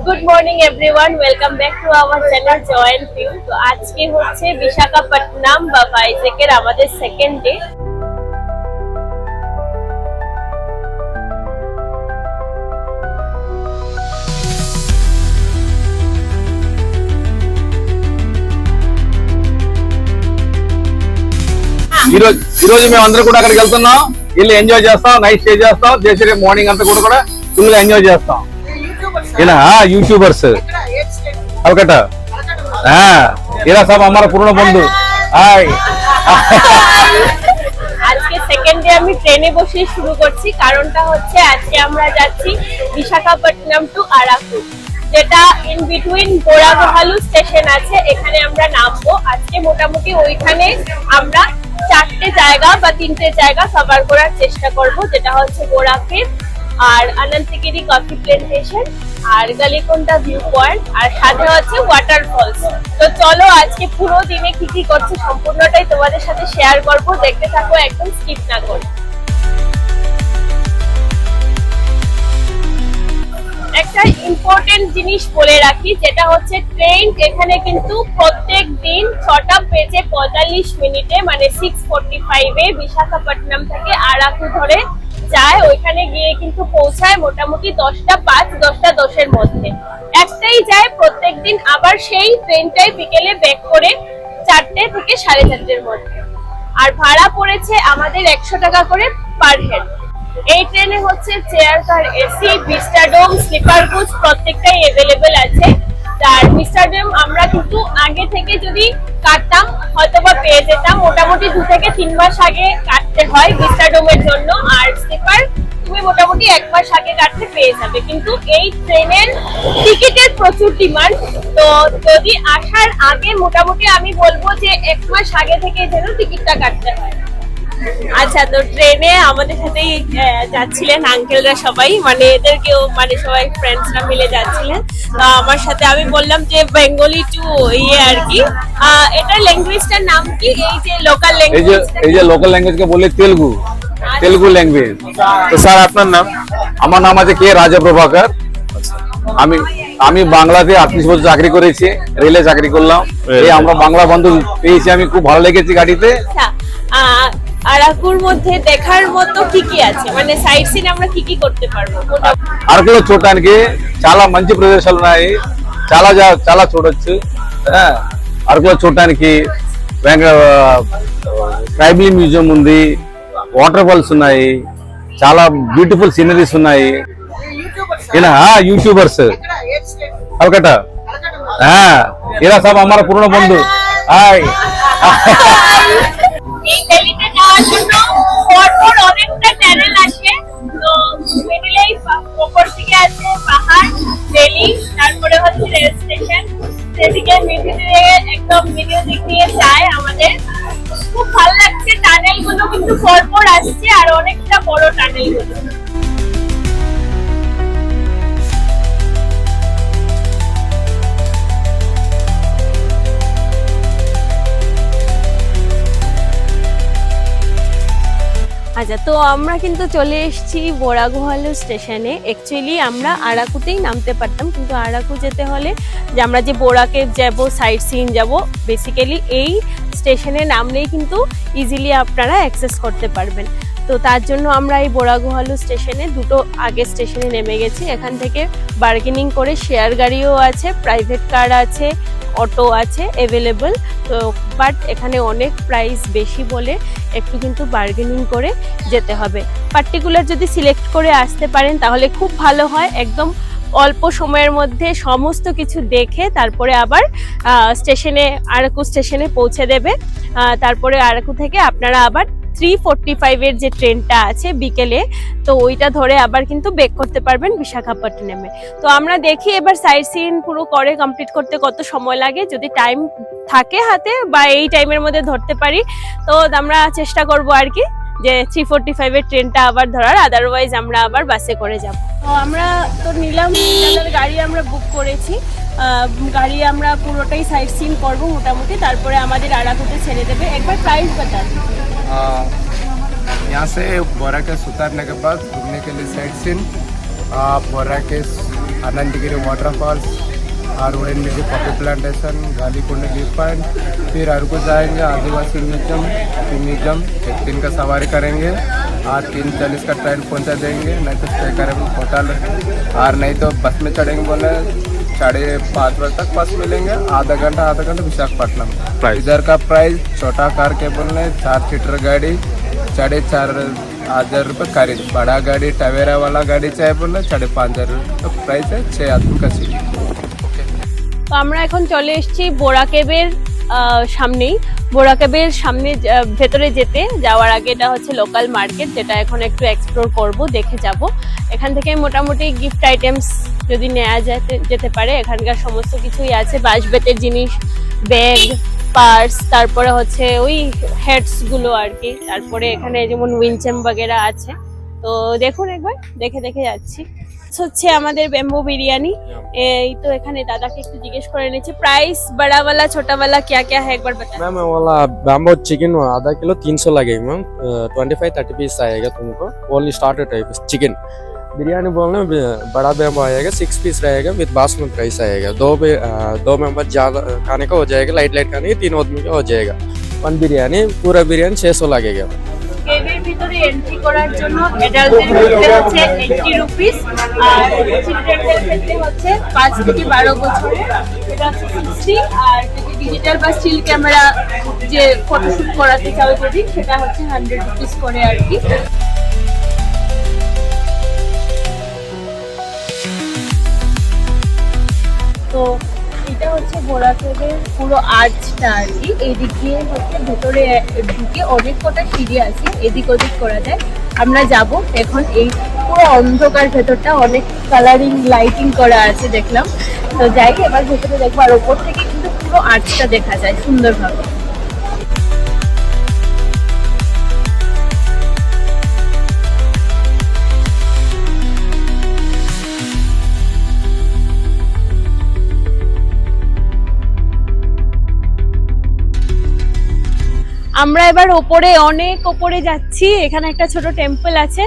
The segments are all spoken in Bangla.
good morning everyone welcome back to our channel joint view তো আজকে হচ্ছে বিশাখাপট্টনম বা ভাইজ্যাকের আমাদের সেকেন্ড ডে ఈరోజు ఈ రోజు మేము అందరూ కూడా అక్కడికి వెళ్తున్నాం వెళ్ళి ఎంజాయ్ చేస్తాం నైట్ స్టే చేస్తాం చేసి రేపు మార్నింగ్ అంతా కూడా కూడా ఫుల్ గా ఎంజాయ్ చేస్తాం ಏನ ಯೂಟ್ಯೂಬರ್ಸ್ ಅಲ್ಕಟ ಹಾ ಏನ ಸಾಬ್ ಅಮ್ಮಾರ ಪೂರ್ಣ ಬಂದು ট্রেনে বসে শুরু করছি। কারণটা হচ্ছে আজকে আমরা যাচ্ছি বিশাখাপট্টনম টু আরাকু যেটা ইন বিটুইন বোরাগোহালু স্টেশন আছে এখানে আমরা নামবো। আজকে মোটামুটি ওইখানে আমরা চারটে জায়গা বা তিনটে জায়গা কভার করার চেষ্টা করব যেটা হচ্ছে বোরাকের আর অনন্তগিরি কফি প্ল্যান্টেশন আর গালিকোন্ডা ভিউ পয়েন্ট আর সাথে হচ্ছে ওয়াটারফলস তো চলো আজকে পুরো দিনে কি কি করছে সম্পূর্ণটাই তোমাদের সাথে শেয়ার করব। দেখতে থাকো একদম স্কিপ না করে। একটা ইম্পর্টেন্ট জিনিস বলে রাখি, যেটা হচ্ছে ট্রেন এখানে কিন্তু প্রত্যেক দিন ছটা বেজে পঁয়তাল্লিশ মিনিটে মানে সিক্স ফোর্টি ফাইভে বিশাখাপট্টনম থেকে আরাকু ধরে যায়, ওইখানে গিয়ে কিন্তু পৌঁছায় মোটামুটি দশটা পাঁচ, দশটা দশের মধ্যে। একটাই যায় প্রত্যেক দিন আবার সেই ট্রেনটাই বিকেলে ব্যাক করে চারটে থেকে সাড়ে চারটের মধ্যে। আর ভাড়া পড়েছে আমাদের একশো টাকা করে পার হেড এই ট্রেনে হচ্ছে chair car AC Vistadome sleeper coach প্রত্যেকটাই এভেলেবেল আছে। আর বিস্টাডোম আমরা কিন্তু আগে থেকে যদি কাটতাম, হয়তোবা পেয়ে যেতাম। মোটামুটি দু থেকে তিন মাস আগে কাটতে হয় বিস্টাডোমের জন্য। আর স্লিপার তুমি মোটামুটি এক মাস আগে কাটতে পেয়ে যাবে। কিন্তু এই ট্রেনের টিকিটের প্রচুর ডিমান্ড। তো যদি আসার আগে মোটামুটি আমি বলব যে এক মাস আগে থেকে যেন টিকিটটা কাটতে হয়। আচ্ছা তো ট্রেনে আমাদের সাথেই যাচ্ছিলেন আঙ্কেলরা সবাই। মানে এদেরকেও মানে সবাই ফ্রেন্ডসরা মিলে যাচ্ছিলেন। তো আমার সাথে আমি বললাম যে বেঙ্গলি টু ইয়ে আর কি। এটার ল্যাঙ্গুয়েজটার নাম কি? এই যে লোকাল এই যে ল্যাঙ্গুয়েজ এই যে লোকাল ল্যাঙ্গুয়েজকে বলে তেলুগু। তেলুগু ল্যাঙ্গুয়েজ তো স্যার আপনার নাম? আমার নাম আছে কে? রাজা প্রভাকর আমি আমি বাংলাতে আটত্রিশ বছর চাকরি করেছি রেলে চাকরি করলাম। এই আমরা বাংলা বন্ধু পেয়েছি আমি খুব ভালো লেগেছি গাড়িতে। আচ্ছা আরাকুর মধ্যে দেখার মতো কি কি আছে মানে সাইড সিন আমরা কি কি করতে পারবো মোটামুটি అరకులో చూడటానికి చాలా మంచి ప్రదేశాలు ఉన్నాయి చాలా జా- చాలా చూడొచ్చు ఆ, అరకులో చూడటానికి ట్రైబల్ మ్యూజియం ఉంది వాటర్ ఫాల్స్ ఉన్నాయి చాలా బ్యూటిఫుల్ సీనరీస్ ఉన్నాయి ఈయన యూట్యూబర్స్ కలకట్ట এরা সব আমার পুরনো বন্ধু হাই ভ্যালিতে জন্য অনেকটা চ্যানেল আছে তো মিডিলেই ওপর থেকে আছে আচ্ছা তো আমরা কিন্তু চলে এসেছি বোরাগোহালু স্টেশনে। অ্যাকচুয়ালি আমরা আরাকুতেই নামতে পারতাম, কিন্তু আরাকু যেতে হলে যে আমরা যে বোরাকে যাব সাইট সিন যাব বেসিক্যালি এই স্টেশনে নামলেই কিন্তু ইজিলি আপনারা অ্যাক্সেস করতে পারবেন। তো তার জন্য আমরা এই বোরাগোহালু স্টেশনে দুটো আগে স্টেশনে নেমে গেছি। এখান থেকে বার্গেনিং করে শেয়ার গাড়িও আছে প্রাইভেট কার আছে অটো আছে অ্যাভেলেবল তো বাট এখানে অনেক প্রাইস বেশি বলে একটু কিন্তু বার্গেনিং করে যেতে হবে। পার্টিকুলার যদি সিলেক্ট করে আসতে পারেন, তাহলে খুব ভালো হয়। একদম অল্প সময়ের মধ্যে সমস্ত কিছু দেখে তারপরে আবার স্টেশনে আরাকু স্টেশনে পৌঁছে দেবে। তারপরে আরাকু থেকে আপনারা আবার থ্রি ফোরটি ফাইভের যে ট্রেনটা আছে বিকেলে, তো ওইটা ধরে আবার কিন্তু বেক করতে পারবেন বিশাখাপট্টনমে। তো আমরা দেখি এবার সাইড সিন পুরো করে কমপ্লিট করতে কত সময় লাগে, যদি টাইম থাকে হাতে বা এই টাইমের মধ্যে ধরতে পারি। তো আমরা চেষ্টা করব আর কি, যে থ্রি ফোরটি ফাইভের ট্রেনটা আবার ধরার আদারওয়াইজ আমরা আবার বাসে করে যাব। তো আমরা তো নিলাম গাড়ি আমরা বুক করেছি। গাড়ি আমরা পুরোটাই সাইড সিন করব মোটামুটি, তারপরে আমাদের আরাকুতে ছেড়ে দেবে। একবার প্রাইস বাতান। यहाँ से बोरा के उतारने के बाद घूमने के लिए साइड सीन बोरा के अनंतगिरी वाटरफॉल्स और उड़न मिली poppy plantation Galikonda view point फिर अरकू जाएँगे, आदिवासी म्यूज़ियम म्यूज़ियम एक दिन का सवारी करेंगे और तीन चालीस का ट्रेन पहुँचा देंगे, नहीं तो स्टे करेंगे होटल और नहीं तो बस में चढ़ेंगे बोले साढ़े पाँच बजे तक बस मिलेंगे आधा घंटा आधा घंटा विशाखापट्टनम Price? इधर का प्राइस छोटा कार के बोलने चार सीटर गाड़ी साढ़े चार हजार रुपये खरीद बड़ा गाड़ी टवेरा वाला गाड़ी चाहिए बोलना साढ़े पाँच हजार रुपये प्राइस है छः आदमी का सीट তো আমরা এখন চলে এসেছি বোরা কেবের আহ, সামনেই বোরা কেবের সামনে ভেতরে যেতে। যাওয়ার আগে এটা হচ্ছে লোকাল মার্কেট যেটা এখন একটু এক্সপ্লোর করব, দেখে যাব। এখান থেকে মোটামুটি গিফট আইটেমস যদি নেওয়া যেতে যেতে পারে, এখানকার সমস্ত কিছুই আছে। বাঁশবেতের জিনিস ব্যাগ পার্স তারপরে হচ্ছে ওই হেডসগুলো আর কি। তারপরে এখানে যেমন উইনচেম বাগেরা আছে। তো দেখুন একবার দেখে দেখে যাচ্ছি হচ্ছে আমাদের ব্যাম্বো বিরিয়ানি এই তো এখানে দাদাকে একটু জিজ্ঞেস করে নিচ্ছি প্রাইস बड़ा वाला छोटा वाला क्या क्या है एक बार बता मैम वाला बैम्बो चिकन आधा किलो तीन सौ लगेगा ma'am twenty five thirty piece आएगा तुमको only starter type chicken biryani बोलना बड़ा बैम्बो आएगा सिक्स पीस रहेगा विद बासमती राइस आएगा दो बे- अ, दो मेंबर ज़्यादा खाने का हो जाएगा लाइट लाइट खाने का तीन आदमी का हो जाएगा वन बिरयानी पूरा बिरयानी छः सौ लगेगा কেবের ভিতরে এন্ট্রি করার জন্য অ্যাডাল্টদের ক্ষেত্রে হচ্ছে এইটি রুপিস আর চিলড্রেনদের ক্ষেত্রে হচ্ছে পাঁচ থেকে বারো বছরের। এটা হচ্ছে আর যদি ডিজিটাল বা স্টিল ক্যামেরা যে ফটোশুট করাতে চাও যদি, সেটা হচ্ছে হান্ড্রেড রুপিস করে আর কি। তো হচ্ছে বোরাকের পুরো আর্চটা আর কি। এদিক দিয়ে হচ্ছে ভেতরে, ঢুকে অনেক কটা সিঁড়ি আছে, এদিক ওদিক করা যায়। আমরা যাব এখন এই পুরো অন্ধকার ভেতরটা, অনেক কালারিং লাইটিং করা আছে দেখলাম। তো যাই, এবার ভেতরে দেখব। আর ওপর থেকে কিন্তু পুরো আর্চটা দেখা যায় সুন্দরভাবে। আমরা এবার ওপরে অনেক ওপরে যাচ্ছি এখানে একটা ছোট টেম্পল আছে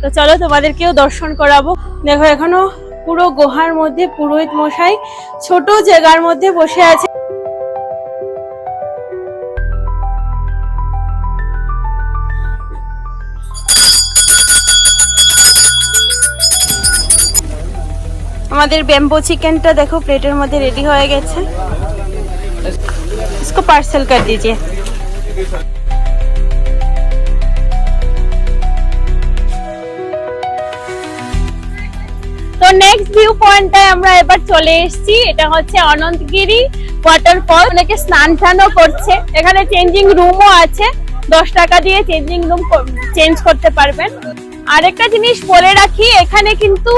তো চলো তোমাদেরকেও দর্শন করাবো দেখো এখনো পুরো গুহার মধ্যে পুরোহিত মশাই ছোট জায়গার মধ্যে বসে আছে আমাদের ব্যাম্বো চিকেনটা দেখো প্লেটের মধ্যে রেডি হয়ে গেছে इसको पार्सल कर दीजिए তো নেক্সট ভিউ পয়েন্টটায় আমরা এবার চলে এসেছি। এটা হচ্ছে অনন্তগিরি ওয়াটারফল অনেকে স্নান টানও করছে। এখানে চেঞ্জিং রুমও আছে। দশ টাকা দিয়ে চেঞ্জিং রুম চেঞ্জ করতে পারবেন। আরেকটা জিনিস বলে রাখি, এখানে কিন্তু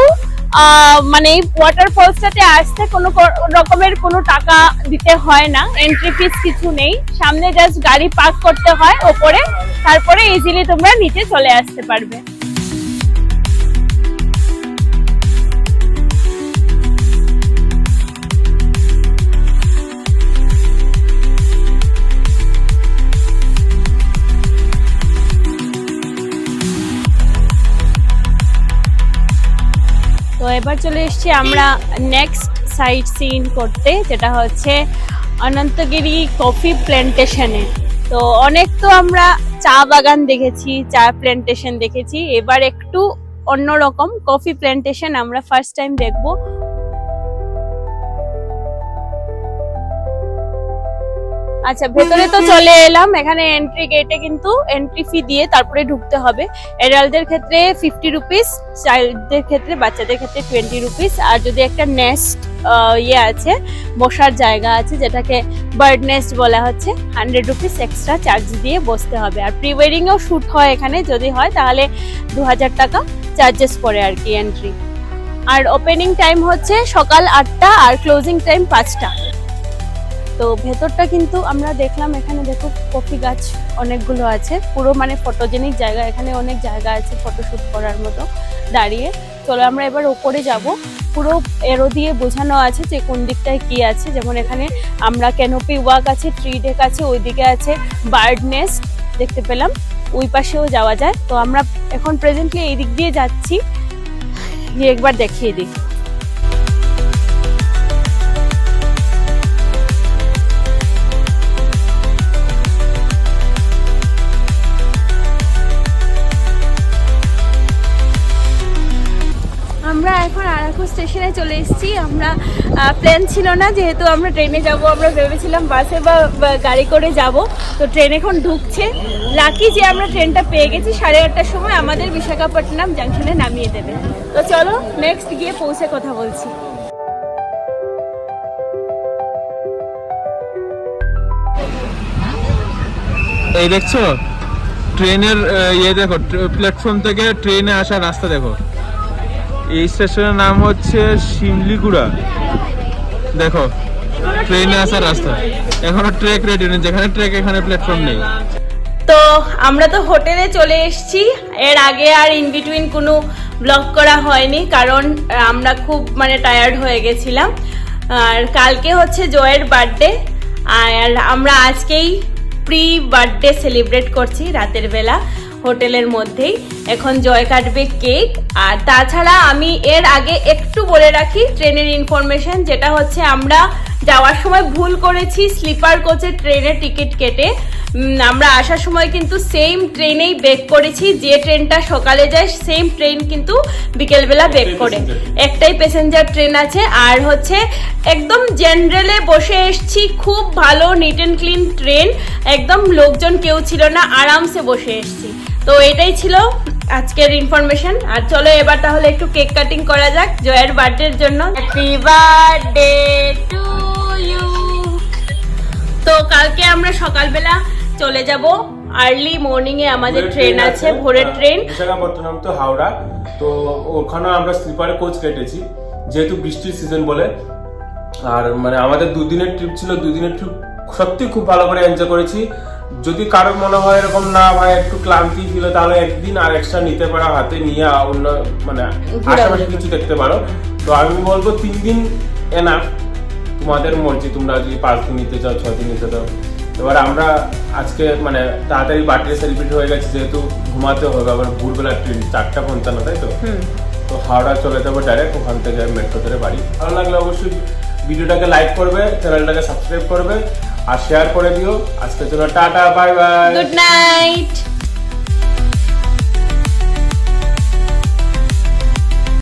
মানে ওয়াটারফলসটাতে আসতে কোনো রকমের কোনো টাকা দিতে হয় না। এন্ট্রি ফিস কিছু নেই। সামনে জাস্ট গাড়ি পার্ক করতে হয় ওপরে। তারপরে ইজিলি তোমরা নিচে চলে আসতে পারবে। এবার চলে এসছি আমরা নেক্সট সাইট সিন করতে, যেটা হচ্ছে অনন্তগিরি কফি প্ল্যান্টেশনে তো অনেক তো আমরা চা বাগান দেখেছি, চা প্ল্যান্টেশন দেখেছি। এবার একটু অন্যরকম কফি প্ল্যান্টেশন আমরা ফার্স্ট টাইম দেখব। আচ্ছা ভেতরে তো চলে এলাম। এখানে এন্ট্রি গেটে কিন্তু এন্ট্রি ফি দিয়ে তারপরে ঢুকতে হবে। এডাল্টদের ক্ষেত্রে ফিফটি রুপিস চাইল্ডদের ক্ষেত্রে বাচ্চাদের ক্ষেত্রে টোয়েন্টি রুপিস আর যদি একটা নেস্ট ইয়ে আছে বসার জায়গা আছে যেটাকে বার্ড নেস্ট বলা হচ্ছে হান্ড্রেড রুপিস এক্সট্রা চার্জ দিয়ে বসতে হবে। আর প্রি ওয়েডিংয়েও শ্যুট হয় এখানে যদি হয় তাহলে দু হাজার টাকা চার্জেস পড়ে আর কি এন্ট্রি আর ওপেনিং টাইম হচ্ছে সকাল আটটা আর ক্লোজিং টাইম পাঁচটা। তো ভেতরটা কিন্তু আমরা দেখলাম, এখানে দেখো কফি গাছ অনেকগুলো আছে। পুরো মানে ফটোজেনিক জায়গা, এখানে অনেক জায়গা আছে ফটোশুট করার মতো দাঁড়িয়ে। চলো আমরা এবার ওপরে যাব। পুরো এরো দিয়ে বোঝানো আছে যে কোন দিকটায় কি আছে। যেমন এখানে আমরা ক্যানোপি ওয়াক আছে ট্রি ডেক আছে, ওইদিকে আছে বার্ড নেস্ট দেখতে পেলাম। ওই পাশেও যাওয়া যায়। তো আমরা এখন প্রেজেন্টলি এই দিক দিয়ে যাচ্ছি। একবার দেখিয়ে দিই। স্টেশনে চলে এসেছি। আমরা প্ল্যান ছিল না, যেহেতু আমরা ট্রেনে যাব, আমরা ভেবেছিলাম বাসে বা গাড়ি করে যাব। তো ট্রেন এখন ঢুকছে। লাকি যে আমরা ট্রেনটা পেয়ে গেছি, সাড়ে আটটার সময় আমাদের বিশাখাপট্টনম জাংশনে নামিয়ে দেবে। তো চলো নেক্সট গিয়ে পৌঁছে কথা বলছি। এই দেখছ? ট্রেনের ইয়ে দেখো প্ল্যাটফর্ম থেকে ট্রেনে আসার রাস্তা দেখো। এই স্টেশনের নাম হচ্ছে শিমলিগুড়া। দেখো ট্রেনে আসার রাস্তা। এখনও ট্রেক রেডি নেই, যেখানে ট্রেক এখানে প্ল্যাটফর্ম নেই। তো আমরা তো হোটেলে চলে এসেছি। এর আগে আর ইন বিটুইন কোনো ব্লগ করা হয়নি, কারণ আমরা খুব মানে টায়ার্ড হয়ে গেছিলাম। আর কালকে হচ্ছে জয়ের বার্থডে আর আমরা আজকেই প্রি বার্থডে সেলিব্রেট করছি রাতের বেলা। হোটেলের মধ্যেই এখন জয় কাটবে কেক। আর তাছাড়া আমি এর আগে একটু বলে রাখি ট্রেনের ইনফরমেশন যেটা হচ্ছে আমরা যাওয়ার সময় ভুল করেছি স্লিপার কোচের ট্রেনের টিকিট কেটে। আমরা আসার সময় কিন্তু সেম ট্রেনেই বেক করেছি যে ট্রেনটা সকালে যায় সেম ট্রেন কিন্তু বিকেলবেলা বেক করে। একটাই প্যাসেঞ্জার ট্রেন আছে। আর হচ্ছে একদম জেনারেলে বসে এসছি খুব ভালো নিট অ্যান্ড ক্লিন ট্রেন একদম লোকজন কেউ ছিল না আরামসে বসে এসছি। তো এটাই ছিল আজকের ইনফরমেশন আর চলো এবার তাহলে একটু কেক কাটিং করা যাক জয়ের বার্থডের জন্য। হ্যাপি বার্থডে টু ইউ তো কালকে আমরা সকালবেলা চলে যাব। আর্লি মর্নিং এ আমাদের ট্রেন আছে ভোরের ট্রেন বিশাখাপট্টনম তো হাওড়া। তো ওখানে আমরা স্লিপারে কোচ কেটেছি যেহেতু বৃষ্টির সিজন বলে। আর মানে আমাদের দুদিনের ট্রিপ ছিল দুদিনের ট্রিপ সত্যি খুব ভালো করে এনজয় করেছি। যদি কারোর মনে হয় এরকম না ভাই একটু ক্লান্তি ছিল তাহলে একদিন আর এক্সট্রা নিতে পারো হাতে নিয়ে অন্য মানে আশেপাশে কিছু দেখতে পারো। তো আমি বলব তিন দিন এনাফ তোমাদের মর্জি তোমরা যদি পাঁচ দিন নিতে চাও ছয় দিন নিতে চাও। এবার আমরা আজকে মানে তাড়াতাড়ি বার্থডে সেলিব্রেট হয়ে গেছে যেহেতু ঘুমাতে হবে আবার ভোরবেলা ট্রেন চারটা পঞ্চান্ন তাই তো? তো হাওড়া চলে যাব ডাইরেক্ট ওখান থেকে মেট্রো ধরে বাড়ি। ভালো লাগলে অবশ্যই ভিডিওটাকে লাইক করবে চ্যানেলটাকে সাবস্ক্রাইব করবে। আর শেয়ার করে দিও। আজকের জন্য tata bye bye good night